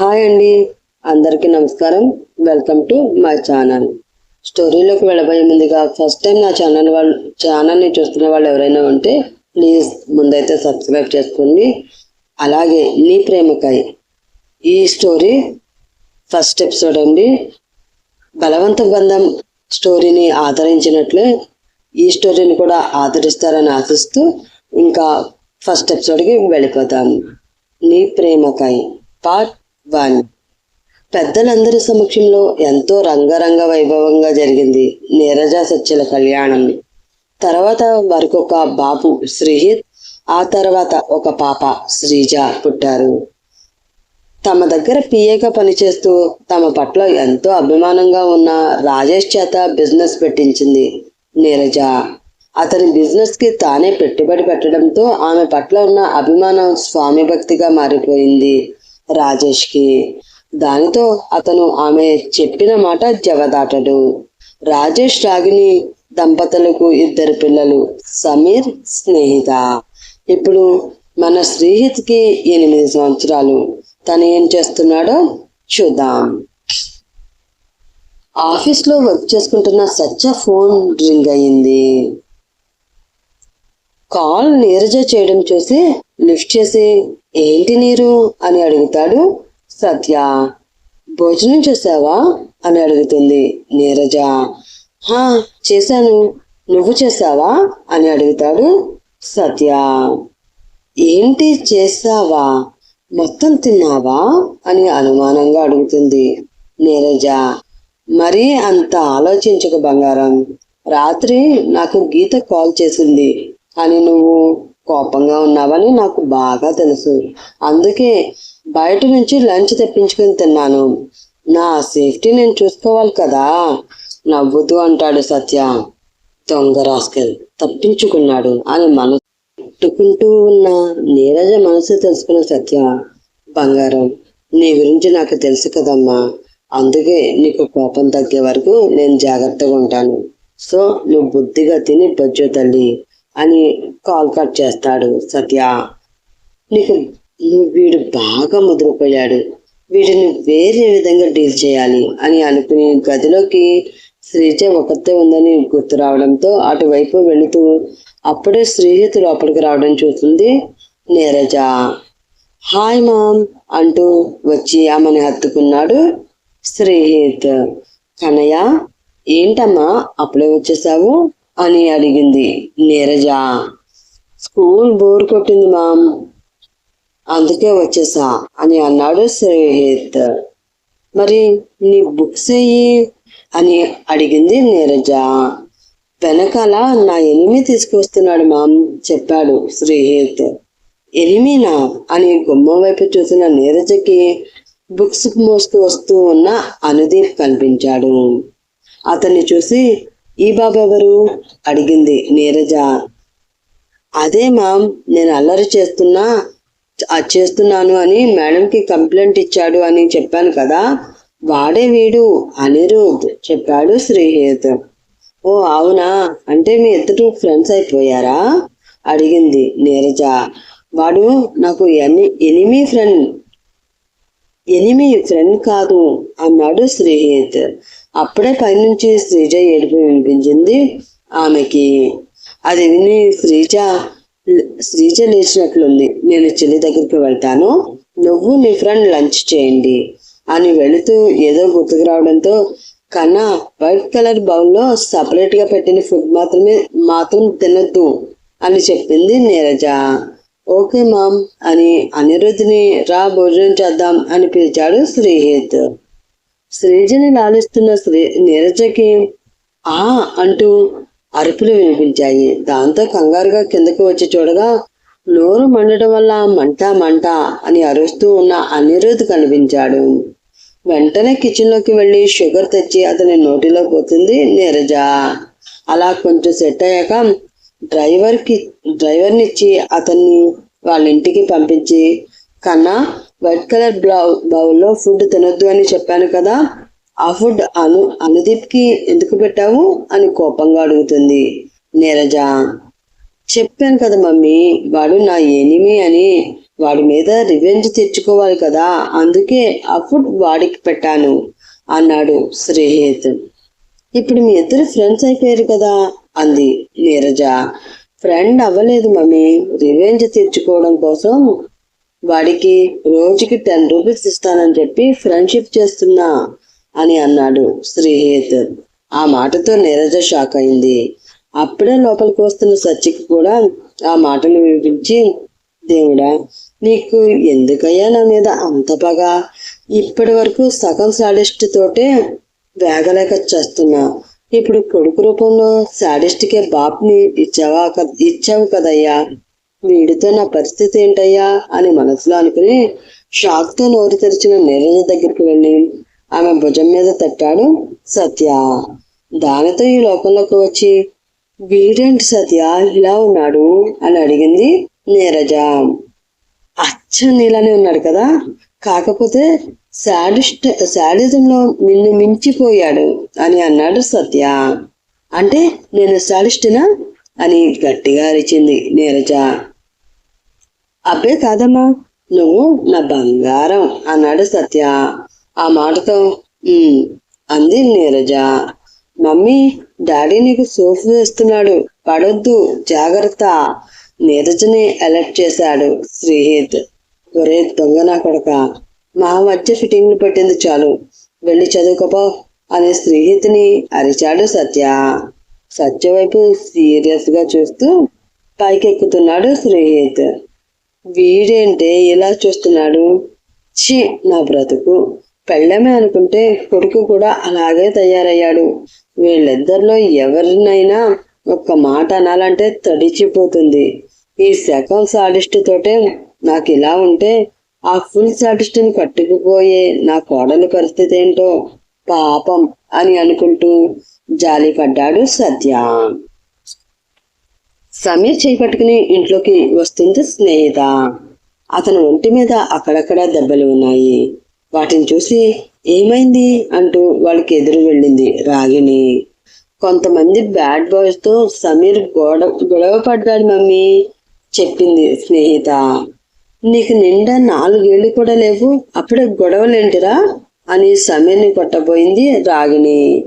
Hi అండి. అందరికీ నమస్కారం. Welcome to my channel. స్టోరీలోకి వెళ్ళబోయే ముందుగా ఫస్ట్ టైం నా ఛానల్ వాళ్ళు ఛానల్ని చూస్తున్న వాళ్ళు ఎవరైనా ఉంటే ప్లీజ్ ముందైతే సబ్స్క్రైబ్ చేసుకోండి. అలాగే నీ ప్రేమకై ఈ స్టోరీ ఫస్ట్ ఎపిసోడ్ అండి. బలవంత బంధం స్టోరీని ఆదరించినట్లే ఈ స్టోరీని కూడా ఆదరిస్తారని ఆశిస్తూ ఇంకా ఫస్ట్ ఎపిసోడ్కి వెళ్ళిపోతాము నీ ప్రేమకై పార్ట్ వన్. పెద్దలందరి సమక్షంలో ఎంతో రంగరంగ వైభవంగా జరిగింది నీరజ సత్యల కళ్యాణం. తర్వాత వారికొక బాపు బాబు శ్రీహిత్ ఆ తర్వాత ఒక పాప శ్రీజ పుట్టారు. తమ దగ్గర పిఏగా పనిచేస్తూ తమ పట్ల ఎంతో అభిమానంగా ఉన్న రాజేష్ చేత బిజినెస్ పెట్టించింది నీరజ. అతని బిజినెస్కి తానే పెట్టుబడి పెట్టడంతో ఆమె పట్ల ఉన్న అభిమానం స్వామి భక్తిగా మారిపోయింది. రాజేష్కి దానితో అతను ఆమె చెప్పిన మాట జవదాటడు రాజేష్ రాగిని దంపతులకు ఇద్దరు పిల్లలు సమీర్ స్నేహిత. ఇప్పుడు మన శ్రీహిత్కి ఎనిమిది సంవత్సరాలు. తను ఏం చేస్తున్నాడో చూద్దాం. ఆఫీస్లో వర్క్ చేసుకుంటున్న సత్య ఫోన్ రింగ్ అయింది కాల్ నీరజ చేయడం చూసి లిఫ్ట్ చేసి ఏంటి నీరు? అని అడుగుతాడు సత్య. భోజనం చేసావా అని అడుగుతుంది నీరజ. హా చేశాను. నువ్వు చేసావా అని అడుగుతాడు సత్య. ఏంటి చేసావా మొత్తం తిన్నావా? అని అనుమానంగా అడుగుతుంది నీరజ. మరీ అంత ఆలోచించక బంగారం. రాత్రి నాకు గీత కాల్ చేసింది. అని నువ్వు కోపంగా ఉన్నావని నాకు బాగా తెలుసు. అందుకే బయట నుంచి లంచ్ తెప్పించుకుని తిన్నాను. నా సేఫ్టీ నేను చూసుకోవాలి కదా? నవ్వుతూ అంటాడు సత్య. దొంగ రాస్కెల్ తప్పించుకున్నాడు అని మనసు పెట్టుకుంటూ ఉన్న నీరజ మనసు తెలుసుకున్న సత్య బంగారం నీ గురించి నాకు తెలుసు కదమ్మా. అందుకే నీకు కోపం తగ్గే వరకు నేను జాగ్రత్తగా ఉంటాను. సో నువ్వు బుద్ధిగా తిని బొజ్జు తల్లి. అని కాల్ కట్ చేస్తాడు సత్య. నీకు వీడు బాగా ముదిరిపోయాడు. వీడిని వేరే విధంగా డీల్ చేయాలి అని అనుకుని గదిలోకి శ్రీజ ఒకతే ఉందని గుర్తు రావడంతో అటువైపు వెళుతూ అప్పుడే శ్రీహిత్ లోపలికి రావడం చూస్తుంది నీరజ. హాయ్ మామ్ అంటూ వచ్చి ఆమెను హత్తుకున్నాడు శ్రీహిత్ కన్నయ్య ఏంటమ్మా అప్పుడే వచ్చేసావు? అని అడిగింది. నీరజ. స్కూల్ బోర్ కొట్టింది మామ్ అందుకే వచ్చేసా అని అన్నాడు శ్రీహిత్. మరి నీ బుక్స్ అయ్యి అని అడిగింది నీరజ. వెనకాల నా ఎనిమి తీసుకొస్తున్నాడు మామ్ చెప్పాడు శ్రీహిత్. ఎనిమినా అని గుమ్మం వైపు చూసిన నీరజకి బుక్స్ మోస్తూ వస్తూ ఉన్న అనుదీప్ కనిపించాడు. అతన్ని చూసి ఈ బాబు ఎవరు? అడిగింది నీరజ. అదే మామ్ నేను అల్లరి చేస్తున్నా అది చేస్తున్నాను అని మేడంకి కంప్లైంట్ ఇచ్చాడు అని చెప్పాను కదా. వాడే వీడు అనిరుద్ చెప్పాడు శ్రీహిత్. ఓ అవునా? అంటే మీ ఇద్దరు ఫ్రెండ్స్ అయిపోయారా? అడిగింది నీరజ. వాడు నాకు ఎని ఎనిమి ఫ్రెండ్ ఎనిమి ఫ్రెండ్ కాదు అన్నాడు శ్రీహిత్. అప్పుడే పైనుంచి శ్రీజ ఏడుపు వినిపించింది. ఆమెకి అది విని శ్రీజ శ్రీజ లేచినట్లుంది. నేను చెల్లి దగ్గరికి వెళ్తాను. నువ్వు నీ ఫ్రెండ్ లంచ్ చేయండి అని వెళుతూ ఏదో గుర్తుకు రావడంతో కన్నా వైట్ కలర్ బౌల్లో సపరేట్గా పెట్టిన ఫుడ్ మాత్రమే మాత్రం తినద్దు అని చెప్పింది నీరజ. ఓకే మామ్ అని అనిరుద్ధిని రా భోజనం చేద్దాం అని పిలిచాడు శ్రీహిత్. శ్రీజని లాలిస్తున్న శ్రీ నీరజకి ఆ అంటూ అరుపులు వినిపించాయి. దాంతో కంగారుగా కిందకు వచ్చి చూడగా నోరు మండటం వల్ల మంట మంట అని అరుస్తూ ఉన్న అనిరుద్ కనిపించాడు. వెంటనే కిచెన్లోకి వెళ్ళి షుగర్ తెచ్చి అతని నోటిలో పోతుంది నీరజ. అలా కొంచెం సెట్ అయ్యాక డ్రైవర్కి డ్రైవర్నిచ్చి అతన్ని వాళ్ళ ఇంటికి పంపించి కన్నా వైట్ కలర్ బ్లౌ బౌల్లో ఫుడ్ తినొద్దు అని చెప్పాను కదా ఆ ఫుడ్ అను అనుదీప్కి ఎందుకు పెట్టావు అని కోపంగా అడుగుతుంది నీరజ. చెప్పాను కదా మమ్మీ వాడు నా ఎనిమి అని వాడి మీద రివెంజ్ తెచ్చుకోవాలి కదా అందుకే ఆ ఫుడ్ వాడికి పెట్టాను అన్నాడు శ్రీహేత్. ఇప్పుడు మీ ఇద్దరు ఫ్రెండ్స్ అయిపోయారు కదా అంది నీరజ. ఫ్రెండ్ అవ్వలేదు మమ్మీ రివెంజ్ తెచ్చుకోవడం కోసం వాడికి రోజుకి టెన్ రూపీస్ ఇస్తానని చెప్పి ఫ్రెండ్షిప్ చేస్తున్నా అని అన్నాడు శ్రీహేత్. ఆ మాటతో నీరజ షాక్ అయింది. అప్పుడే లోపలికి వస్తున్న సచ్చికి కూడా ఆ మాటలు వినిపించి దేవుడా నీకు ఎందుకయ్యా నా మీద అంత పగ? ఇప్పటి వరకు సగం సాడిస్ట్ తోటే వేగలేక చేస్తున్నా. ఇప్పుడు కొడుకు రూపంలో సాడిస్ట్కే బాప్ని ఇచ్చావా ఇచ్చావు కదయ్యా? వీడితో నా పరిస్థితి ఏంటయ్యా అని మనసులో అనుకుని షాక్తో నోరు తెరిచిన నీరజ దగ్గరికి వెళ్ళి ఆమె భుజం మీద తట్టాడు సత్య. దానితో ఈ లోకంలోకి వచ్చి వీడేంటి సత్య? ఇలా ఉన్నాడు? అని అడిగింది నీరజ. అచ్చ నీలానే ఉన్నాడు కదా. కాకపోతే శాడిస్ట్ శాడిజంలో నిన్ను మించిపోయాడు అని అన్నాడు సత్య. అంటే నేను శాడిస్టినా? అని గట్టిగా అరిచింది నీరజ. అబ్బే కాదమ్మా నువ్వు నా బంగారం అన్నాడు సత్య. ఆ మాటతో అంది నీరజ. మమ్మీ డాడీ నీకు సోఫ్ వేస్తున్నాడు పడొద్దు జాగ్రత్త నీరజని అలర్ట్ చేశాడు శ్రీహిత్. ఒరే దొంగ నా కొడక మా మధ్య ఫిట్టింగ్లు పెట్టింది చాలు వెళ్ళి చదువుకోపో అని శ్రీహిత్ని అరిచాడు సత్య. సత్య వైపు సీరియస్గా చూస్తూ పైకెక్కుతున్నాడు శ్రీహిత్. వీడేంటే ఇలా చూస్తున్నాడు? ఛీ నా బ్రతుకు. పెళ్ళమే అనుకుంటే కొడుకు కూడా అలాగే తయారయ్యాడు. వీళ్ళిద్దరిలో ఎవరినైనా ఒక్క మాట అనాలంటే తడిచిపోతుంది. ఈ సెకండ్ సాడిస్ట్ తోటే నాకు ఇలా ఉంటే ఆ ఫుల్ సాటిస్ట్ని కట్టుకుపోయే నా కోడలి పరిస్థితి ఏంటో పాపం అని అనుకుంటూ జాలి పడ్డాడు సత్య. సమీర్ చేపట్టుకుని ఇంట్లోకి వస్తుంది స్నేహిత. అతని ఒంటి మీద అక్కడక్కడ దెబ్బలు ఉన్నాయి. వాటిని చూసి ఏమైంది అంటూ వాళ్ళకి ఎదురు వెళ్ళింది రాగిణి. కొంతమంది బ్యాడ్ బాయ్స్తో సమీర్ గొడవ గొడవ పడ్డాడు మమ్మీ చెప్పింది స్నేహిత. నీకు నిండా నాలుగేళ్ళు కూడా లేవు అప్పుడే గొడవలేంటిరా? అని సమీర్ని కొట్టబోయింది రాగిణి.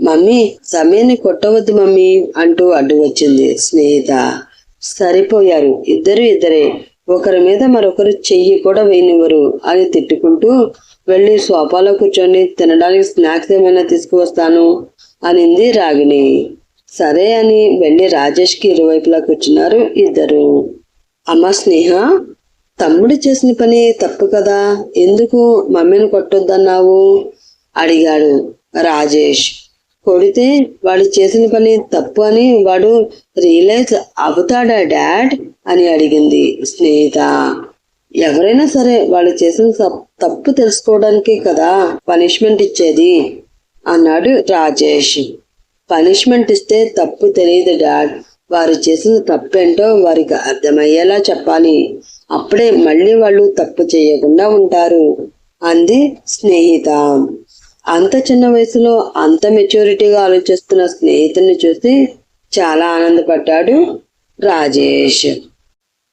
మమ్మీ సమయాన్ని కొట్టవద్దు మమ్మీ అంటూ అడ్డు వచ్చింది స్నేహిత. సరిపోయారు. ఇద్దరు ఇద్దరే. ఒకరి మీద మరొకరు చెయ్యి కూడా వేయనివ్వరు అని తిట్టుకుంటూ వెళ్ళి సోఫాలో కూర్చొని తినడానికి స్నాక్స్ ఏమైనా తీసుకువస్తాను? అనింది రాగిణి. సరే అని వెళ్ళి రాజేష్కి ఇరువైపులా కూర్చున్నారు ఇద్దరు. అమ్మ స్నేహ తమ్ముడు చేసిన పని తప్పు కదా? ఎందుకు మమ్మీని కొట్టొద్దన్నావు? అడిగాడు రాజేష్. కొడితే వాడు చేసిన పని తప్పు అని వాడు రియలైజ్ అవుతాడా డాడ్? అని అడిగింది స్నేహిత. ఎవరైనా సరే వాళ్ళు చేసిన తప్పు తెలుసుకోవడానికి కదా పనిష్మెంట్ ఇచ్చేది? అన్నాడు రాజేష్. పనిష్మెంట్ ఇస్తే తప్పు తెలియదు డాడ్. వారు చేసిన తప్పేంటో వారికి అర్థమయ్యేలా చెప్పాలి. అప్పుడే మళ్ళీ వాళ్ళు తప్పు చేయకుండా ఉంటారు అంది స్నేహిత. అంత చిన్న వయసులో అంత మెచ్యూరిటీగా ఆలోచిస్తున్న స్నేహితుడిని చూసి చాలా ఆనందపడ్డాడు రాజేష్.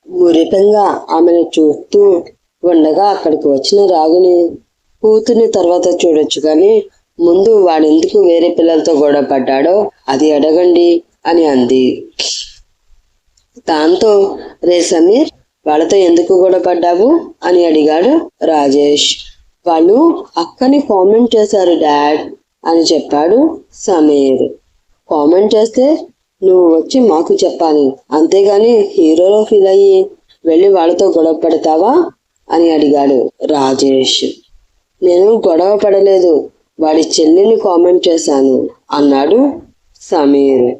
మురిపంగా ఆమెను చూస్తూ ఉండగా అక్కడికి వచ్చిన రాగుని కూతుర్ని తర్వాత చూడొచ్చు కానీ ముందు వాడెందుకు వేరే పిల్లలతో గొడవ పడ్డాడో అది అడగండి అని అంది. దాంతో రే సమీర్ వాళ్ళతో ఎందుకు గొడవ పడ్డావు? అని అడిగాడు రాజేష్. వాళ్ళు అక్కని కామెంట్ చేశారు డాడ్ అని చెప్పాడు సమీర్. కామెంట్ చేస్తే నువ్వు వచ్చి మాకు చెప్పాలి. అంతేగాని హీరోలో ఫీల్ అయ్యి వెళ్ళి వాళ్ళతో గొడవ పడతావా? అని అడిగాడు రాజేష్. నేను గొడవ పడలేదు. వాడి చెల్లిని కామెంట్ చేశాను అన్నాడు సమీర్.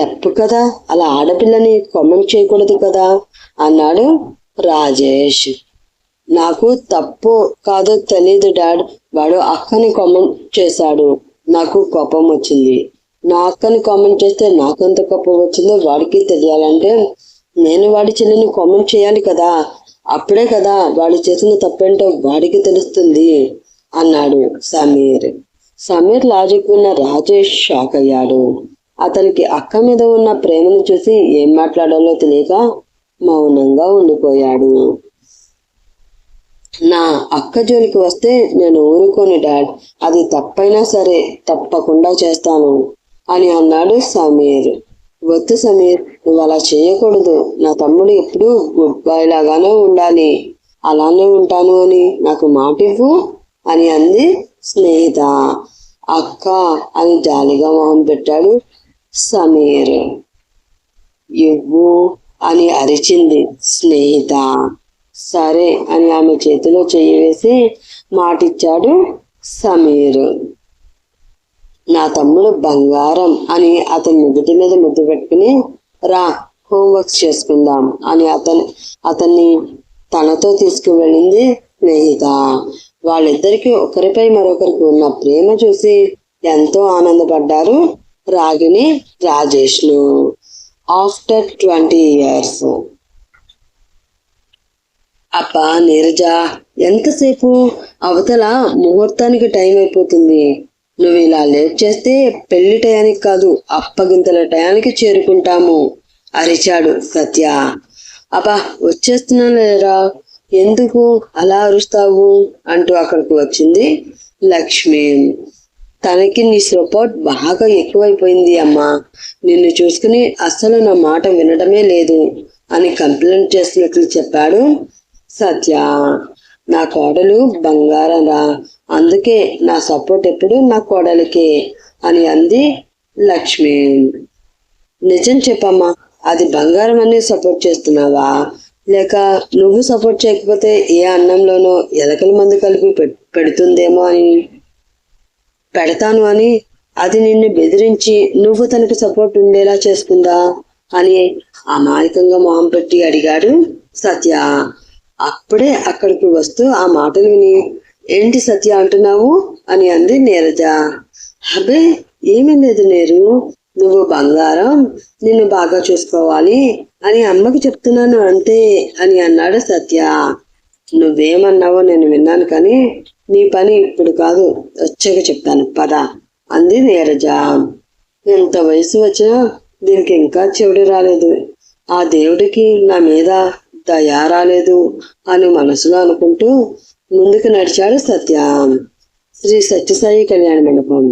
తప్పు కదా. అలా ఆడపిల్లని కామెంట్ చేయకూడదు కదా అన్నాడు రాజేష్. నాకు తప్పు కాదో తెలియదు డాడ్. వాడు అక్కని కామెంట్ చేశాడు. నాకు కోపం వచ్చింది. నా అక్కని కామెంట్ చేస్తే నాకెంత కోపం వచ్చిందో వాడికి తెలియాలంటే నేను వాడి చెల్లిని కామెంట్ చేయాలి కదా. అప్పుడే కదా వాడు చేసిన తప్పేంటో వాడికి తెలుస్తుంది అన్నాడు సమీర్. సమీర్ లాజిక్ విన్న రాజేష్ షాక్ అయ్యాడు. అతనికి అక్క మీద ఉన్న ప్రేమను చూసి ఏం మాట్లాడాలో తెలియక మౌనంగా ఉండిపోయాడు. నా అక్క జోలికి వస్తే నేను ఊరుకోను డాడ్. అది తప్పైనా సరే తప్పకుండా చేస్తాను అని అన్నాడు సమీర్. వద్దు సమీర్ నువ్వు అలా చేయకూడదు. నా తమ్ముడు ఎప్పుడు గుడ్ లాగానే ఉండాలి. అలానే ఉంటాను అని నాకు మాట ఇవ్వు అని అంది స్నేహిత. అక్క అని జాలిగా మొహం పెట్టాడు సమీర్. ఇవ్వు అని అరిచింది స్నేహిత. సరే అని ఆమె చేతిలో చెయ్యి వేసి మాటిచ్చాడు సమీర్. నా తమ్ముడు బంగారం అని అతని నుదుటి మీద ముద్దు పెట్టుకుని రా హోంవర్క్ చేసుకుందాం అని అతని అతన్ని తనతో తీసుకువెళ్ళింది స్నేహిత. వాళ్ళిద్దరికీ ఒకరిపై మరొకరికి ఉన్న ప్రేమ చూసి ఎంతో ఆనందపడ్డారు రాగిని రాజేష్లు. After twenty years. అబ్బా నీరజా ఎంతసేపు? అవతల ముహూర్తానికి టైం అయిపోతుంది. నువ్వు ఇలా లేట్ చేస్తే పెళ్ళి టయానికి కాదు అప్పగింతల టయానికి చేరుకుంటాము. అరిచాడు సత్య. అబ్బా వచ్చేస్తున్నాను లేరా ఎందుకు అలా అరుస్తావు? అంటూ అక్కడికి వచ్చింది లక్ష్మి. తనకి నీ సపోర్ట్ బాగా ఎక్కువైపోయింది అమ్మా. నిన్ను చూసుకుని అస్సలు నా మాట వినడమే లేదు అని కంప్లైంట్ చేసినట్లు చెప్పాడు సత్య నా కోడలు బంగారం రా అందుకే నా సపోర్ట్ ఎప్పుడు నా కోడలికే అని అంది లక్ష్మి. నిజం చెప్పమ్మా అది బంగారం అని సపోర్ట్ చేస్తున్నావా? లేక నువ్వు సపోర్ట్ చేయకపోతే ఏ అన్నంలోనో ఎలకల మందు కలిపి పె- పెడుతుందేమో అని? పెడతాను అని అది నిన్ను బెదిరించి నువ్వు తనకు సపోర్ట్ ఉండేలా చేసుకుందా అని అమాయకంగా మొహం పెట్టి అడిగాడు సత్య. అప్పుడే అక్కడికి వస్తూ ఆ మాటలు విని ఏంటి సత్య అంటున్నావు? అని అంది నీరజ. అబ్బే ఏమీ లేదు నేరు. నువ్వు బంగారం నిన్ను బాగా చూసుకోవాలి అని అమ్మకి చెప్తున్నాను అంతే అని అన్నాడు సత్య. నువ్వేమన్నావో నేను విన్నాను కానీ నీ పని ఇప్పుడు కాదు వచ్చాక చెప్తాను పద అంది నీరజ. ఎంత వయసు వచ్చినా దీనికి ఇంకా చెవుడు రాలేదు. ఆ దేవుడికి నా మీద దయారాలేదు అని మనసులో అనుకుంటూ ముందుకు నడిచాడు సత్య. శ్రీ సత్యసాయి కళ్యాణ మండపం.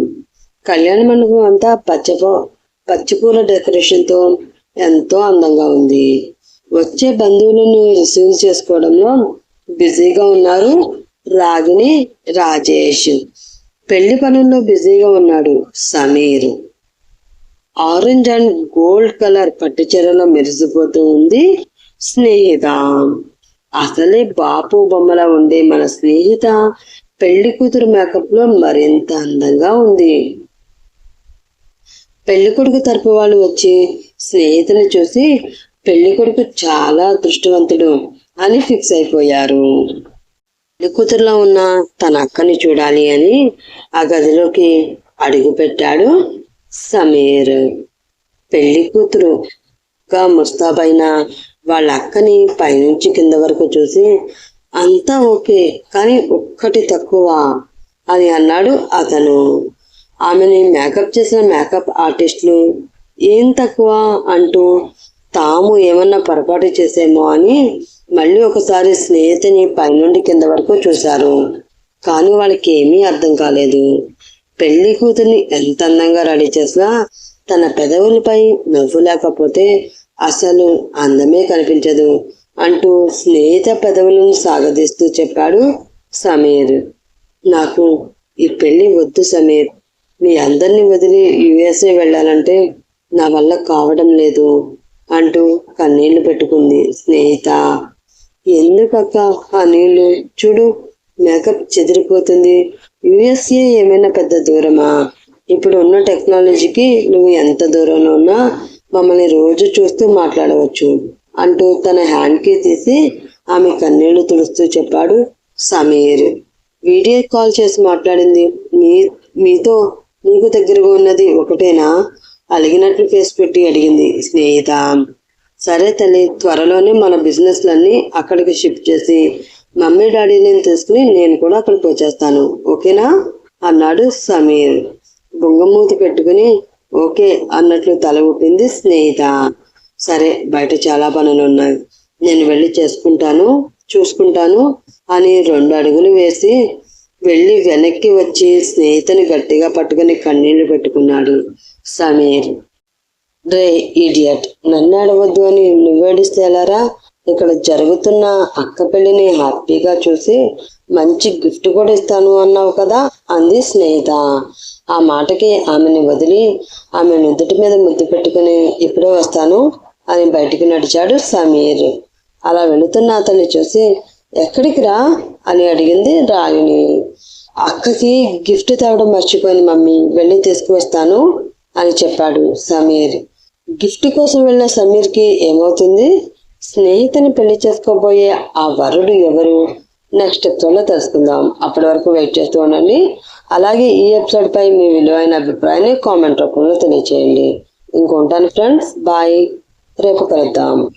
కళ్యాణ మండపం అంతా పచ్చపో పచ్చిపూల డెకరేషన్తో ఎంతో అందంగా ఉంది. వచ్చే బంధువులను రిసీవ్ చేసుకోవడంలో బిజీగా ఉన్నారు రాగిని రాజేష్. పెళ్ళి పనుల్లో బిజీగా ఉన్నాడు Sameer. Orange and gold colour పట్టు చీరలో మెరిసిపోతూ ఉంది స్నేహిత. అసలే బాపు బొమ్మలా ఉండే మన స్నేహిత పెళ్ళి కూతురు మేకప్లో మరింత అందంగా ఉంది. పెళ్ళి కొడుకు తరపు వాళ్ళు వచ్చి స్నేహితుని చూసి పెళ్ళి కొడుకు చాలా అదృష్టవంతుడు అని ఫిక్స్ అయిపోయారు. పెళ్ళి కూతురులో ఉన్న తన అక్కని చూడాలి అని ఆ గదిలోకి అడుగు పెట్టాడు సమీర్. పెళ్ళి కూతురుగా ముస్తాబైన వాళ్ళ అక్కని పైనుంచి కింద వరకు చూసి అంతా ఓకే కానీ ఒక్కటి తక్కువ అని అన్నాడు అతను. ఆమెని మేకప్ చేసిన మేకప్ ఆర్టిస్టులు ఏం తక్కువ? అంటూ తాము ఏమన్నా పొరపాటు చేసేమో అని మళ్ళీ ఒకసారి స్నేహితుని పైనుండి కింద వరకు చూశారు. కానీ వాళ్ళకి ఏమీ అర్థం కాలేదు. పెళ్ళి కూతుర్ని ఎంత అందంగా రెడీ చేసినా తన పెదవులపై నవ్వు లేకపోతే అసలు అందమే కనిపించదు అంటూ స్నేహిత పెదవులను సాగదీస్తూ చెప్పాడు సమీర్. నాకు ఈ పెళ్ళి వద్దు సమీర్. మీ అందరినీ వదిలి యుఎస్ఏ వెళ్ళాలంటే నా వల్ల కావడం లేదు అంటూ కన్నీళ్ళు పెట్టుకుంది స్నేహిత. ఎందుకక్క ఆ నీళ్ళు? చూడు మేకప్ చెదిరిపోతుంది. యుఎస్ఏ ఏమైనా పెద్ద దూరమా? ఇప్పుడు ఉన్న టెక్నాలజీకి నువ్వు ఎంత దూరంలో ఉన్నా మమ్మల్ని రోజు చూస్తూ మాట్లాడవచ్చు అంటూ తన హ్యాండ్కి తీసి ఆమె కన్నీళ్ళు తుడుస్తూ చెప్పాడు సమీర్. వీడియో కాల్ చేసి మాట్లాడింది. మీ మీతో నీకు దగ్గరగా ఉన్నది ఒకటేనా? అలిగినట్లు ఫేస్ పెట్టి అడిగింది స్నేహిత. సరే తల్లి త్వరలోనే మన బిజినెస్లన్నీ అక్కడికి షిఫ్ట్ చేసి మమ్మీ డాడీని తీసుకుని నేను కూడా అక్కడికి వచ్చేస్తాను. ఓకేనా? అన్నాడు సమీర్. బొంగమూతి పెట్టుకుని ఓకే అన్నట్లు తల ఊపింది స్నేహిత. సరే బయట చాలా పనులు ఉన్నాయి. నేను వెళ్ళి చేసుకుంటాను చూసుకుంటాను అని రెండు అడుగులు వేసి వెళ్ళి వెనక్కి వచ్చి స్నేహితుని గట్టిగా పట్టుకుని కన్నీళ్ళు పెట్టుకున్నాడు సమీర్. రే ఈడియట్ నన్ను అడవద్దు అని నువ్వేడిస్తే ఎలారా? ఇక్కడ జరుగుతున్న అక్క పెళ్ళిని హ్యాపీగా చూసి మంచి గిఫ్ట్ కూడా ఇస్తాను అన్నావు కదా అంది స్నేహిత. ఆ మాటకి ఆమెని వదిలి ఆమె నుదుటి మీద ముద్దు పెట్టుకుని ఇప్పుడే వస్తాను అని బయటికి నడిచాడు సమీర్. అలా వెళుతున్న అతన్ని చూసి ఎక్కడికి రా? అని అడిగింది రాగిణి. అక్కకి గిఫ్ట్ తేవడం మర్చిపోయింది మమ్మీ వెళ్ళి తీసుకువస్తాను అని చెప్పాడు సమీర్. గిఫ్ట్ కోసం వెళ్ళిన సమీర్కి ఏమవుతుంది? స్నేహితుని పెళ్ళి చేసుకోబోయే ఆ వరుడు ఎవరు? నెక్స్ట్ ఎపిసోడ్లో తెలుసుకుందాం. అప్పటి వరకు వెయిట్ చేస్తూ ఉండండి. అలాగే ఈ ఎపిసోడ్ పై మీ విలువైన అభిప్రాయాన్ని కామెంట్ రూపంలో తెలియచేయండి. ఇంకొంటాను ఫ్రెండ్స్ బాయ్ రేపు కలుద్దాం.